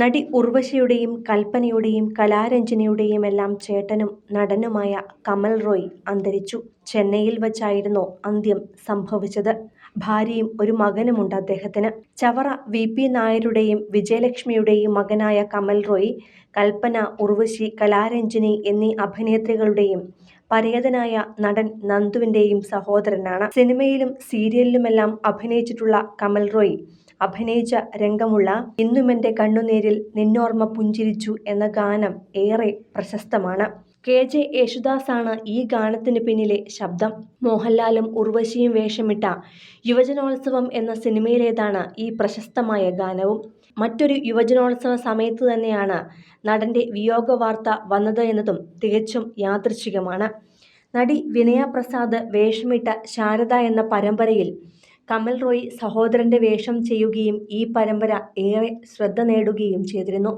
നടി ഉർവശിയുടെയും കൽപ്പനയുടെയും കലാരഞ്ജനയുടെയും എല്ലാം ചേട്ടനും നടനുമായ കമൽ റോയ് അന്തരിച്ചു. ചെന്നൈയിൽ വച്ചായിരുന്നു അന്ത്യം സംഭവിച്ചത്. ഭാര്യയും ഒരു മകനുമുണ്ട് അദ്ദേഹത്തിന്. ചവറ വി. പി. നായരുടെയും വിജയലക്ഷ്മിയുടെയും മകനായ കമൽ റോയ് കൽപ്പന ഉർവശി കലാരഞ്ജനി എന്നീ അഭിനേത്രികളുടെയും പരേതനായ നടൻ നന്ദുവിന്റെയും സഹോദരനാണ്. സിനിമയിലും സീരിയലിലുമെല്ലാം അഭിനയിച്ചിട്ടുള്ള കമൽ റോയ് അഭിനയിച്ച രംഗമുള്ള ഇന്നുമെന്റെ കണ്ണുനീരിൽ നിന്നോർമ്മ പുഞ്ചിരിച്ചു എന്ന ഗാനം ഏറെ പ്രശസ്തമാണ്. കെ. ജെ. യേശുദാസാണ് ഈ ഗാനത്തിന് പിന്നിലെ ശബ്ദം. മോഹൻലാലും ഉർവശിയും വേഷമിട്ട യുവജനോത്സവം എന്ന സിനിമയിലേതാണ് ഈ പ്രശസ്തമായ ഗാനവും. മറ്റൊരു യുവജനോത്സവ സമയത്ത് തന്നെയാണ് നടന്റെ വിയോഗ വാർത്ത വന്നത് എന്നതും തികച്ചും യാദൃച്ഛികമാണ് നടി വിനയ പ്രസാദ് വേഷമിട്ട ശാരദ എന്ന പരമ്പരയിൽ കമൽ റോയ് സഹോദരന്റെ വേഷം ചെയ്യുകയും ഈ പരമ്പര ഏറെ ശ്രദ്ധ നേടുകയും ചെയ്തിരുന്നു.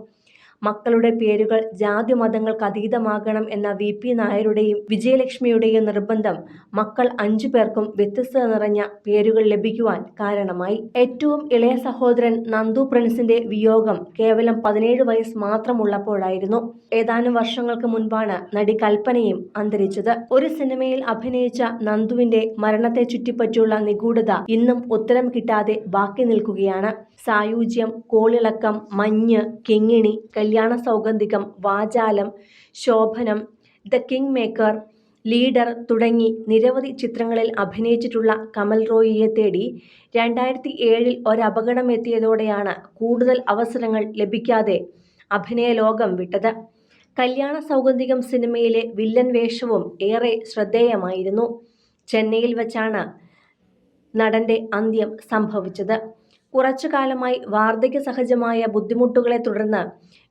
മക്കളുടെ പേരുകൾ ജാതി മതങ്ങൾക്ക് അതീതമാകണം എന്ന വി പി നായരുടെയും വിജയലക്ഷ്മിയുടെയും നിർബന്ധം മക്കൾ അഞ്ചു പേർക്കും വ്യത്യസ്ത നിറഞ്ഞ പേരുകൾ ലഭിക്കുവാൻ കാരണമായി. ഏറ്റവും ഇളയ സഹോദരൻ നന്ദു പ്രിൻസിന്റെ വിയോഗം കേവലം പതിനേഴ് വയസ്സ് മാത്രമുള്ളപ്പോഴായിരുന്നു ഏതാനും വർഷങ്ങൾക്ക് മുൻപാണ് നടി കൽപ്പനയും അന്തരിച്ചത്. ഒരു സിനിമയിൽ അഭിനയിച്ച നന്ദുവിന്റെ മരണത്തെ ചുറ്റിപ്പറ്റിയുള്ള നിഗൂഢത ഇന്നും ഉത്തരം കിട്ടാതെ ബാക്കി നിൽക്കുകയാണ്. സായുജ്യം Kolilakkam Manju Kingini Kalyana Saugandhikam Vachalam Sobhanam the king maker leader തുടങ്ങി നിരവധി ചിത്രങ്ങളിൽ അഭിനയിച്ചിട്ടുള്ള കമൽ റോയിയെ തേടി രണ്ടായിരത്തി ഏഴിൽ ഒരപകടം എത്തിയതോടെയാണ് കൂടുതൽ അവസരങ്ങൾ ലഭിക്കാതെ അഭിനയ ലോകം വിട്ടത്. കല്യാണ സൗഗന്ധികം സിനിമയിലെ വില്ലൻ വേഷവും ഏറെ ശ്രദ്ധേയമായിരുന്നു. ചെന്നൈയിൽ വച്ചാണ് നടന്റെ അന്ത്യം സംഭവിച്ചത്. കുറച്ചു കാലമായി വാർദ്ധക്യ സഹജമായ ബുദ്ധിമുട്ടുകളെ തുടർന്ന്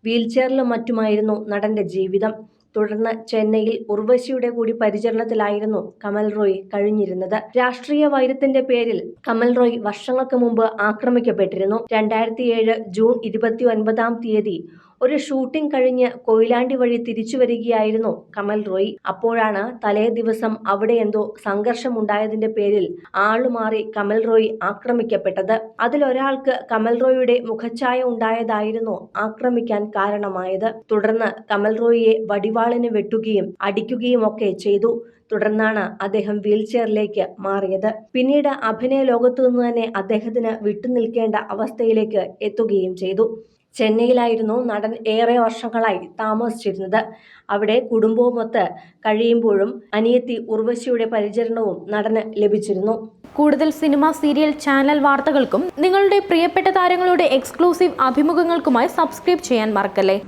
വീൽചെയറിലും മറ്റുമായിരുന്നു നടന്റെ ജീവിതം. തുടർന്ന് ചെന്നൈയിൽ ഉർവശിയുടെ കൂടി പരിചരണത്തിലായിരുന്നു കമൽ റോയ് കഴിഞ്ഞിരുന്നത്. രാഷ്ട്രീയ വൈരത്തിന്റെ പേരിൽ കമൽ റോയ് വർഷങ്ങൾക്ക് മുമ്പ് ആക്രമിക്കപ്പെട്ടിരുന്നു. രണ്ടായിരത്തി ഏഴ് ജൂൺ ഇരുപത്തി ഒൻപതാം തീയതി ഒരു ഷൂട്ടിംഗ് കഴിഞ്ഞ് കൊയിലാണ്ടി വഴി തിരിച്ചു വരികയായിരുന്നു കമൽ റോയ്. അപ്പോഴാണ് തലേ ദിവസം അവിടെ എന്തോ സംഘർഷമുണ്ടായതിന്റെ പേരിൽ ആളുമാറി കമൽ റോയ് ആക്രമിക്കപ്പെട്ടത്. അതിലൊരാൾക്ക് കമൽ റോയിയുടെ മുഖഛായ ഉണ്ടായതായിരുന്നു ആക്രമിക്കാൻ കാരണമായത്. തുടർന്ന് കമൽ റോയിയെ വടിവാളിന് വെട്ടുകയും അടിക്കുകയും ഒക്കെ ചെയ്തു. തുടർന്നാണ് അദ്ദേഹം വീൽചെയറിലേക്ക് മാറിയത്. പിന്നീട് അഭിനയ ലോകത്തു നിന്ന് തന്നെ അദ്ദേഹത്തിന് വിട്ടുനിൽക്കേണ്ട അവസ്ഥയിലേക്ക് എത്തുകയും ചെയ്തു. ചെന്നൈയിലായിരുന്നു നടൻ ഏറെ വർഷങ്ങളായി താമസിച്ചിരുന്നത്. അവിടെ കുടുംബവുമൊത്ത് കഴിയുമ്പോഴും അനിയത്തി ഉർവശിയുടെ പരിചരണവും നടന് ലഭിച്ചിരുന്നു. കൂടുതൽ സിനിമ സീരിയൽ ചാനൽ വാർത്തകൾക്കും നിങ്ങളുടെ പ്രിയപ്പെട്ട താരങ്ങളുടെ എക്സ്ക്ലൂസീവ് അഭിമുഖങ്ങൾക്കുമായി സബ്സ്ക്രൈബ് ചെയ്യാൻ മറക്കല്ലേ?